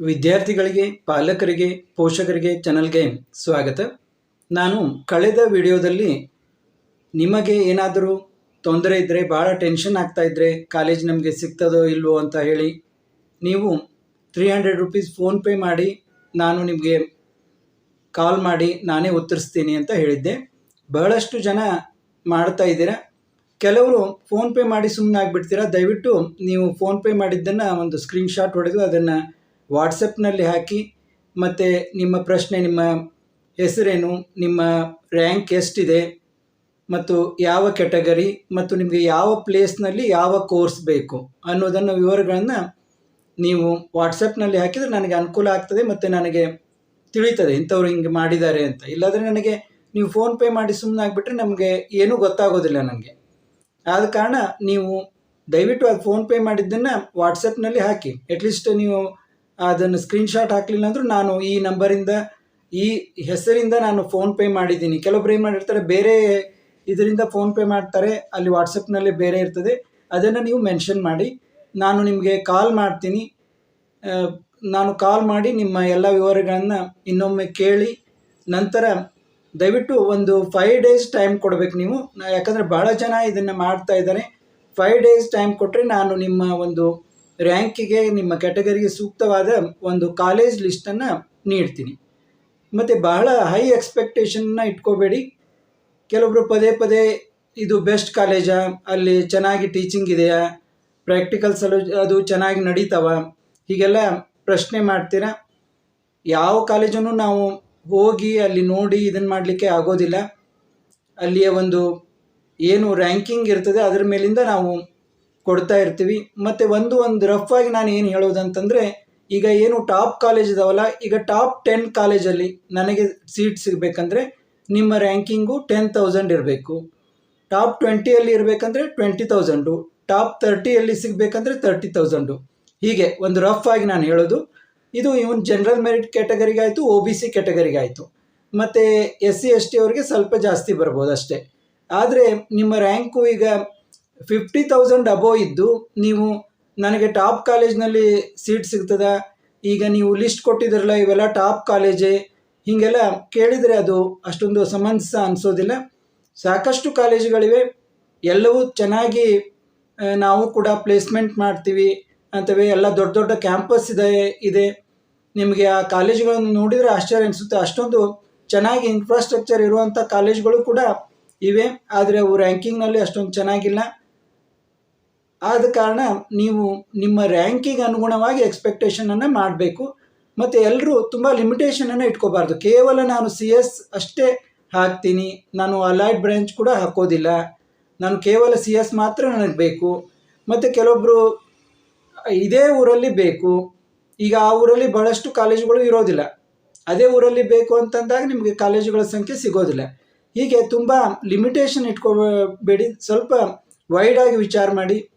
ವಿದ್ಯಾರ್ಥಿಗಳಿಗೆ, ಪಾಲಕರಿಗೆ, ಪೋಷಕರಿಗೆ ಚಾನಲ್ಗೆ ಸ್ವಾಗತ. ನಾನು ಕಳೆದ ವಿಡಿಯೋದಲ್ಲಿ ನಿಮಗೆ ಏನಾದರೂ ತೊಂದರೆ ಇದ್ದರೆ ಭಾಳ ಟೆನ್ಷನ್ ಆಗ್ತಾ ಇದ್ದರೆ ಕಾಲೇಜ್ ನಮಗೆ ಸಿಗ್ತದೋ ಇಲ್ವೋ ಅಂತ ಹೇಳಿ ನೀವು ತ್ರೀ ಹಂಡ್ರೆಡ್ ರುಪೀಸ್ ಫೋನ್ಪೇ ಮಾಡಿ ನಾನು ನಿಮಗೆ ಕಾಲ್ ಮಾಡಿ ನಾನೇ ಉತ್ತರಿಸ್ತೀನಿ ಅಂತ ಹೇಳಿದ್ದೆ. ಬಹಳಷ್ಟು ಜನ ಮಾಡ್ತಾ ಇದ್ದೀರಾ? ಕೆಲವರು ಫೋನ್ಪೇ ಮಾಡಿ ಸುಮ್ಮನೆ ಆಗಿಬಿಡ್ತೀರಾ? ದಯವಿಟ್ಟು ನೀವು ಫೋನ್ಪೇ ಮಾಡಿದ್ದನ್ನು ಒಂದು ಸ್ಕ್ರೀನ್ಶಾಟ್ ಹೊಡೆದು ಅದನ್ನು ವಾಟ್ಸಪ್ನಲ್ಲಿ ಹಾಕಿ, ಮತ್ತು ನಿಮ್ಮ ಪ್ರಶ್ನೆ, ನಿಮ್ಮ ಹೆಸರೇನು, ನಿಮ್ಮ ರ್ಯಾಂಕ್ ಎಷ್ಟಿದೆ, ಮತ್ತು ಯಾವ ಕ್ಯಾಟಗರಿ, ಮತ್ತು ನಿಮಗೆ ಯಾವ ಪ್ಲೇಸ್ನಲ್ಲಿ ಯಾವ ಕೋರ್ಸ್ ಬೇಕು ಅನ್ನೋದನ್ನು ವಿವರಗಳನ್ನು ನೀವು ವಾಟ್ಸಪ್ನಲ್ಲಿ ಹಾಕಿದರೆ ನನಗೆ ಅನುಕೂಲ ಆಗ್ತದೆ, ಮತ್ತು ನನಗೆ ತಿಳಿತದೆ ಇಂಥವ್ರು ಹಿಂಗೆ ಮಾಡಿದ್ದಾರೆ ಅಂತ. ಇಲ್ಲಾದರೆ ನನಗೆ ನೀವು ಫೋನ್ಪೇ ಮಾಡಿ ಸುಮ್ಮನೆ ಆಗಿಬಿಟ್ರೆ ನಮಗೆ ಏನೂ ಗೊತ್ತಾಗೋದಿಲ್ಲ ನನಗೆ. ಆದ ಕಾರಣ ನೀವು ದಯವಿಟ್ಟು ಅದು ಫೋನ್ಪೇ ಮಾಡಿದ್ದನ್ನು ವಾಟ್ಸಪ್ನಲ್ಲಿ ಹಾಕಿ. ಅಟ್ಲೀಸ್ಟ್ ನೀವು ಅದನ್ನು ಸ್ಕ್ರೀನ್ಶಾಟ್ ಹಾಕಲಿಲ್ಲ ಅಂದರೂ ನಾನು ಈ ನಂಬರಿಂದ ಈ ಹೆಸರಿಂದ ನಾನು ಫೋನ್ಪೇ ಮಾಡಿದ್ದೀನಿ. ಕೆಲವೊಬ್ರು ಏನು ಮಾಡಿರ್ತಾರೆ, ಬೇರೆ ಇದರಿಂದ ಫೋನ್ಪೇ ಮಾಡ್ತಾರೆ, ಅಲ್ಲಿ ವಾಟ್ಸಪ್ನಲ್ಲಿ ಬೇರೆ ಇರ್ತದೆ. ಅದನ್ನು ನೀವು ಮೆನ್ಷನ್ ಮಾಡಿ. ನಾನು ನಿಮಗೆ ಕಾಲ್ ಮಾಡ್ತೀನಿ. ನಾನು ಕಾಲ್ ಮಾಡಿ ನಿಮ್ಮ ಎಲ್ಲ ವಿವರಗಳನ್ನು ಇನ್ನೊಮ್ಮೆ ಕೇಳಿ, ನಂತರ ದಯವಿಟ್ಟು ಒಂದು ಫೈವ್ ಡೇಸ್ ಟೈಮ್ ಕೊಡಬೇಕು ನೀವು. ಯಾಕಂದರೆ ಭಾಳ ಜನ ಇದನ್ನು ಮಾಡ್ತಾ ಇದ್ದಾರೆ. ಫೈವ್ ಡೇಸ್ ಟೈಮ್ ಕೊಟ್ಟರೆ ನಾನು ನಿಮ್ಮ ಒಂದು ರ್ಯಾಂಕಿಗೆ ನಿಮ್ಮ ಕ್ಯಾಟಗರಿಗೆ ಸೂಕ್ತವಾದ ಒಂದು ಕಾಲೇಜ್ ಲಿಸ್ಟನ್ನು ನೀಡ್ತೀನಿ. ಮತ್ತು ಬಹಳ ಹೈ ಎಕ್ಸ್ಪೆಕ್ಟೇಷನ್ನ ಇಟ್ಕೋಬೇಡಿ. ಕೆಲವೊಬ್ಬರು ಪದೇ ಪದೇ ಇದು ಬೆಸ್ಟ್ ಕಾಲೇಜಾ, ಅಲ್ಲಿ ಚೆನ್ನಾಗಿ ಟೀಚಿಂಗ್ ಇದೆಯಾ ಪ್ರಾಕ್ಟಿಕಲ್ಸ್ ಅದು ಚೆನ್ನಾಗಿ ನಡೀತಾವ, ಹೀಗೆಲ್ಲ ಪ್ರಶ್ನೆ ಮಾಡ್ತೀರಾ? ಯಾವ ಕಾಲೇಜನ್ನು ನಾವು ಹೋಗಿ ಅಲ್ಲಿ ನೋಡಿ ಇದನ್ನು ಮಾಡಲಿಕ್ಕೆ ಆಗೋದಿಲ್ಲ. ಅಲ್ಲಿಯ ಒಂದು ಏನು ರ್ಯಾಂಕಿಂಗ್ ಇರ್ತದೆ, ಅದರ ಮೇಲಿಂದ ನಾವು ಕೊಡ್ತಾ ಇರ್ತೀವಿ. ಮತ್ತು ಒಂದು ಒಂದು ರಫ್ ಆಗಿ ನಾನು ಏನು ಹೇಳೋದಂತಂದರೆ, ಈಗ ಏನು ಟಾಪ್ ಕಾಲೇಜ್ ಇದಾವಲ್ಲ, ಈಗ ಟಾಪ್ ಟೆನ್ ಕಾಲೇಜಲ್ಲಿ ನನಗೆ ಸೀಟ್ ಸಿಗಬೇಕಂದ್ರೆ ನಿಮ್ಮ ರ್ಯಾಂಕಿಂಗು ಟೆನ್ ತೌಸಂಡ್ ಇರಬೇಕು. ಟಾಪ್ ಟ್ವೆಂಟಿಯಲ್ಲಿ ಇರಬೇಕಂದ್ರೆ ಟ್ವೆಂಟಿ ತೌಸಂಡು ಟಾಪ್ ತರ್ಟಿಯಲ್ಲಿ ಸಿಗಬೇಕಂದ್ರೆ ತರ್ಟಿ ತೌಸಂಡು ಹೀಗೆ ಒಂದು ರಫ್ ಆಗಿ ನಾನು ಹೇಳೋದು. ಇದು ಇವನ್ ಜನರಲ್ ಮೆರಿಟ್ ಕ್ಯಾಟಗರಿಗಾಯಿತು ಒ ಬಿ ಸಿ ಕ್ಯಾಟಗರಿಗಾಯಿತು ಮತ್ತು ಎಸ್ ಸಿ ಎಸ್ ಟಿ ಅವರಿಗೆ ಸ್ವಲ್ಪ ಜಾಸ್ತಿ ಬರ್ಬೋದು ಅಷ್ಟೇ. ಆದರೆ ನಿಮ್ಮ ರ್ಯಾಂಕು ಈಗ ಫಿಫ್ಟಿ ತೌಸಂಡ್ ಅಬೋವ್ ಇದ್ದು ನೀವು ನನಗೆ ಟಾಪ್ ಕಾಲೇಜ್ನಲ್ಲಿ ಸೀಟ್ ಸಿಗ್ತದೆ. ಈಗ ನೀವು ಲಿಸ್ಟ್ ಕೊಟ್ಟಿದ್ರಲ್ಲ ಇವೆಲ್ಲ ಟಾಪ್ ಕಾಲೇಜೇ ಹೀಗೆಲ್ಲ ಕೇಳಿದರೆ ಅದು ಅಷ್ಟೊಂದು ಸಮಂಜಸ ಅನಿಸೋದಿಲ್ಲ. ಸಾಕಷ್ಟು ಕಾಲೇಜುಗಳಿವೆ ಎಲ್ಲವೂ ಚೆನ್ನಾಗಿ ನಾವು ಕೂಡ ಪ್ಲೇಸ್ಮೆಂಟ್ ಮಾಡ್ತೀವಿ ಅಂತವೆ. ಎಲ್ಲ ದೊಡ್ಡ ದೊಡ್ಡ ಕ್ಯಾಂಪಸ್ ಇದೆ ಇದೆ. ನಿಮಗೆ ಆ ಕಾಲೇಜುಗಳನ್ನು ನೋಡಿದರೆ ಆಶ್ಚರ್ಯ ಅನಿಸುತ್ತೆ. ಅಷ್ಟೊಂದು ಚೆನ್ನಾಗಿ ಇನ್ಫ್ರಾಸ್ಟ್ರಕ್ಚರ್ ಇರುವಂಥ ಕಾಲೇಜುಗಳು ಕೂಡ ಇವೆ. ಆದರೆ ಅವು ರ್ಯಾಂಕಿಂಗ್ನಲ್ಲಿ ಅಷ್ಟೊಂದು ಚೆನ್ನಾಗಿಲ್ಲ. ಆದ ಕಾರಣ ನೀವು ನಿಮ್ಮ ರ್ಯಾಂಕಿಗೆ ಅನುಗುಣವಾಗಿ ಎಕ್ಸ್ಪೆಕ್ಟೇಷನನ್ನು ಮಾಡಬೇಕು. ಮತ್ತು ಎಲ್ಲರೂ ತುಂಬ ಲಿಮಿಟೇಷನನ್ನು ಇಟ್ಕೋಬಾರ್ದು. ಕೇವಲ ನಾನು ಸಿ ಎಸ್ ಅಷ್ಟೇ ಹಾಕ್ತೀನಿ. ನಾನು ಅಲೈಡ್ ಬ್ರಾಂಚ್ ಕೂಡ ಹಾಕೋದಿಲ್ಲ. ನಾನು ಕೇವಲ ಸಿ ಎಸ್ ಮಾತ್ರ ನನಗೆ ಬೇಕು. ಮತ್ತು ಕೆಲವೊಬ್ಬರು ಇದೇ ಊರಲ್ಲಿ ಬೇಕು. ಈಗ ಆ ಊರಲ್ಲಿ ಬಹಳಷ್ಟು ಕಾಲೇಜುಗಳು ಇರೋದಿಲ್ಲ. ಅದೇ ಊರಲ್ಲಿ ಬೇಕು ಅಂತಂದಾಗ ನಿಮಗೆ ಕಾಲೇಜುಗಳ ಸಂಖ್ಯೆ ಸಿಗೋದಿಲ್ಲ. ಹೀಗೆ ತುಂಬ ಲಿಮಿಟೇಷನ್ ಇಟ್ಕೋಬೇಡಿ. ಸ್ವಲ್ಪ ವೈಡಾಗಿ ವಿಚಾರ ಮಾಡಿ.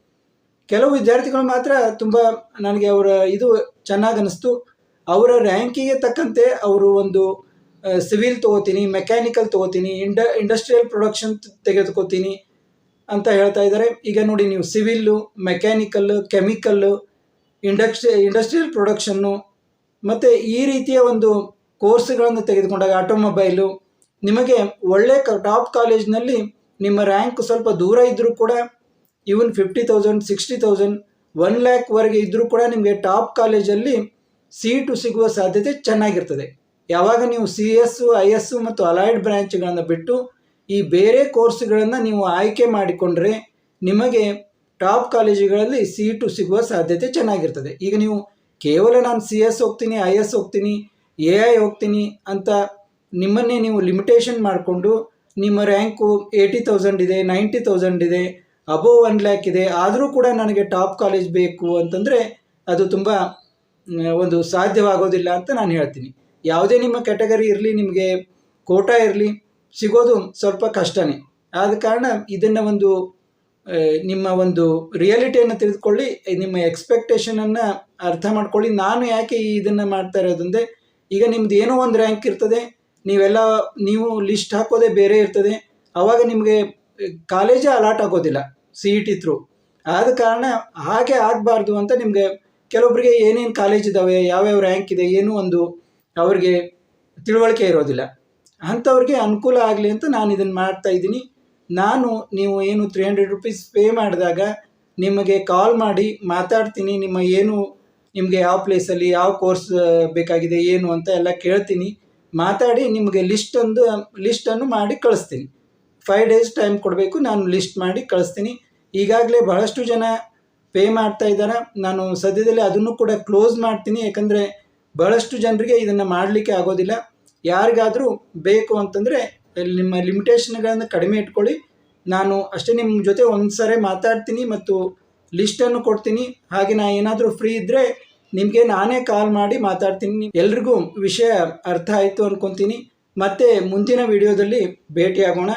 ಕೆಲವು ವಿದ್ಯಾರ್ಥಿಗಳು ಮಾತ್ರ ತುಂಬ ನನಗೆ ಅವರ ಇದು ಚೆನ್ನಾಗಿ ಅನ್ನಿಸ್ತು ಅವರ ರ್ಯಾಂಕಿಗೆ ತಕ್ಕಂತೆ ಅವರು ಒಂದು ಸಿವಿಲ್ ತೊಗೋತೀನಿ ಮೆಕ್ಯಾನಿಕಲ್ ತೊಗೋತೀನಿ, ಇಂಡ ಇಂಡಸ್ಟ್ರಿಯಲ್ ಪ್ರೊಡಕ್ಷನ್ ತೆಗೆದುಕೋತೀನಿ ಅಂತ ಹೇಳ್ತಾ ಇದ್ದಾರೆ. ಈಗ ನೋಡಿ ನೀವು civil mechanical chemical industry industrial production ಮತ್ತು ಈ ರೀತಿಯ ಒಂದು ಕೋರ್ಸ್ಗಳನ್ನು ತೆಗೆದುಕೊಂಡಾಗ ಆಟೋಮೊಬೈಲು ನಿಮಗೆ ಒಳ್ಳೆ ಟಾಪ್ ಕಾಲೇಜ್ನಲ್ಲಿ ನಿಮ್ಮ ರ್ಯಾಂಕ್ ಸ್ವಲ್ಪ ದೂರ ಇದ್ದರೂ ಕೂಡ even fifty thousand sixty thousand one ಲ್ಯಾಕ್ವರೆಗೆ ಇದ್ದರೂ ಕೂಡ ನಿಮಗೆ ಟಾಪ್ ಕಾಲೇಜಲ್ಲಿ ಸೀಟು ಸಿಗುವ ಸಾಧ್ಯತೆ ಚೆನ್ನಾಗಿರ್ತದೆ. ಯಾವಾಗ ನೀವು ಸಿ ಎಸ್ಸು ಐ ಎಸ್ಸು ಮತ್ತು ಅಲೈಡ್ ಬ್ರ್ಯಾಂಚ್ಗಳನ್ನು ಬಿಟ್ಟು ಈ ಬೇರೆ ಕೋರ್ಸ್ಗಳನ್ನು ನೀವು ಆಯ್ಕೆ ಮಾಡಿಕೊಂಡ್ರೆ ನಿಮಗೆ ಟಾಪ್ ಕಾಲೇಜುಗಳಲ್ಲಿ ಸೀಟು ಸಿಗುವ ಸಾಧ್ಯತೆ ಚೆನ್ನಾಗಿರ್ತದೆ. ಈಗ ನೀವು ಕೇವಲ ನಾನು ಸಿ ಎಸ್ ಹೋಗ್ತೀನಿ ಐ ಎಸ್ ಹೋಗ್ತೀನಿ ಎ ಐ ಹೋಗ್ತೀನಿ ಅಂತ ನಿಮ್ಮನ್ನೇ ನೀವು ಲಿಮಿಟೇಷನ್ ಮಾಡಿಕೊಂಡು ನಿಮ್ಮ ರ್ಯಾಂಕು ಏಯ್ಟಿ ತೌಸಂಡ್ ಇದೆ ನೈಂಟಿ ತೌಸಂಡ್ ಇದೆ ಅಬೋವ್ ಒನ್ ಲ್ಯಾಕ್ ಇದೆ. ಆದರೂ ಕೂಡ ನನಗೆ ಟಾಪ್ ಕಾಲೇಜ್ ಬೇಕು ಅಂತಂದರೆ ಅದು ತುಂಬ ಒಂದು ಸಾಧ್ಯವಾಗೋದಿಲ್ಲ ಅಂತ ನಾನು ಹೇಳ್ತೀನಿ. ಯಾವುದೇ ನಿಮ್ಮ ಕ್ಯಾಟಗರಿ ಇರಲಿ, ನಿಮಗೆ ಕೋಟಾ ಇರಲಿ, ಸಿಗೋದು ಸ್ವಲ್ಪ ಕಷ್ಟನೇ. ಆದ ಕಾರಣ ಇದನ್ನು ಒಂದು ನಿಮ್ಮ ಒಂದು ರಿಯಾಲಿಟಿಯನ್ನು ತಿಳಿದುಕೊಳ್ಳಿ, ನಿಮ್ಮ ಎಕ್ಸ್ಪೆಕ್ಟೇಷನನ್ನು ಅರ್ಥ ಮಾಡ್ಕೊಳ್ಳಿ. ನಾನು ಯಾಕೆ ಈ ಇದನ್ನು ಮಾಡ್ತಾ ಇರೋದಂದರೆ ಈಗ ನಿಮ್ದು ಏನೋ ಒಂದು ರ್ಯಾಂಕ್ ಇರ್ತದೆ, ನೀವೆಲ್ಲ, ನೀವು ಲಿಸ್ಟ್ ಹಾಕೋದೇ ಬೇರೆ ಇರ್ತದೆ. ಆವಾಗ ನಿಮಗೆ ಕಾಲೇಜೇ ಅಲಾಟ್ ಆಗೋದಿಲ್ಲ ಸಿ ಇ ಟಿ ಥ್ರೂ ಆದ ಕಾರಣ ಹಾಗೆ ಆಗಬಾರ್ದು ಅಂತ ನಿಮಗೆ ಕೆಲವೊಬ್ಬರಿಗೆ ಏನೇನು ಕಾಲೇಜ್ ಇದ್ದಾವೆ ಯಾವ್ಯಾವ ರ್ಯಾಂಕ್ ಇದೆ, ಏನೂ ಒಂದು ಅವ್ರಿಗೆ ತಿಳುವಳಿಕೆ ಇರೋದಿಲ್ಲ. ಅಂಥವ್ರಿಗೆ ಅನುಕೂಲ ಆಗಲಿ ಅಂತ ನಾನು ಇದನ್ನು ಮಾಡ್ತಾ ಇದ್ದೀನಿ. ನಾನು ನೀವು ಏನು ತ್ರೀ ಹಂಡ್ರೆಡ್ ರುಪೀಸ್ ಪೇ ಮಾಡಿದಾಗ ನಿಮಗೆ ಕಾಲ್ ಮಾಡಿ ಮಾತಾಡ್ತೀನಿ, ನಿಮ್ಮ ಏನು, ನಿಮಗೆ ಯಾವ ಪ್ಲೇಸಲ್ಲಿ ಯಾವ ಕೋರ್ಸ್ ಬೇಕಾಗಿದೆ, ಏನು ಅಂತ ಎಲ್ಲ ಕೇಳ್ತೀನಿ. ಮಾತಾಡಿ ನಿಮಗೆ ಲಿಸ್ಟ್ ಒಂದು ಲಿಸ್ಟನ್ನು ಮಾಡಿ ಕಳಿಸ್ತೀನಿ. ಫೈವ್ ಡೇಸ್ ಟೈಮ್ ಕೊಡಬೇಕು. ನಾನು ಲಿಸ್ಟ್ ಮಾಡಿ ಕಳಿಸ್ತೀನಿ. ಈಗಾಗಲೇ ಬಹಳಷ್ಟು ಜನ ಪೇ ಮಾಡ್ತಾ ಇದ್ದಾರೆ. ನಾನು ಸದ್ಯದಲ್ಲೇ ಅದನ್ನು ಕೂಡ ಕ್ಲೋಸ್ ಮಾಡ್ತೀನಿ. ಯಾಕಂದರೆ ಬಹಳಷ್ಟು ಜನರಿಗೆ ಇದನ್ನು ಮಾಡಲಿಕ್ಕೆ ಆಗೋದಿಲ್ಲ. ಯಾರಿಗಾದರೂ ಬೇಕು ಅಂತಂದರೆ ನಿಮ್ಮ ಲಿಮಿಟೇಷನ್ಗಳನ್ನು ಕಡಿಮೆ ಇಟ್ಕೊಳ್ಳಿ. ನಾನು ಅಷ್ಟೇ ನಿಮ್ಮ ಜೊತೆ ಒಂದು ಸಾರಿ ಮಾತಾಡ್ತೀನಿ ಮತ್ತು ಲಿಸ್ಟನ್ನು ಕೊಡ್ತೀನಿ. ಹಾಗೆ ನಾನು ಏನಾದರೂ ಫ್ರೀ ಇದ್ದರೆ ನಿಮಗೆ ನಾನೇ ಕಾಲ್ ಮಾಡಿ ಮಾತಾಡ್ತೀನಿ. ಎಲ್ರಿಗೂ ವಿಷಯ ಅರ್ಥ ಆಯಿತು ಅಂದ್ಕೊತೀನಿ ಮತ್ತೆ ಮುಂದಿನ ವಿಡಿಯೋದಲ್ಲಿ ಭೇಟಿಯಾಗೋಣ.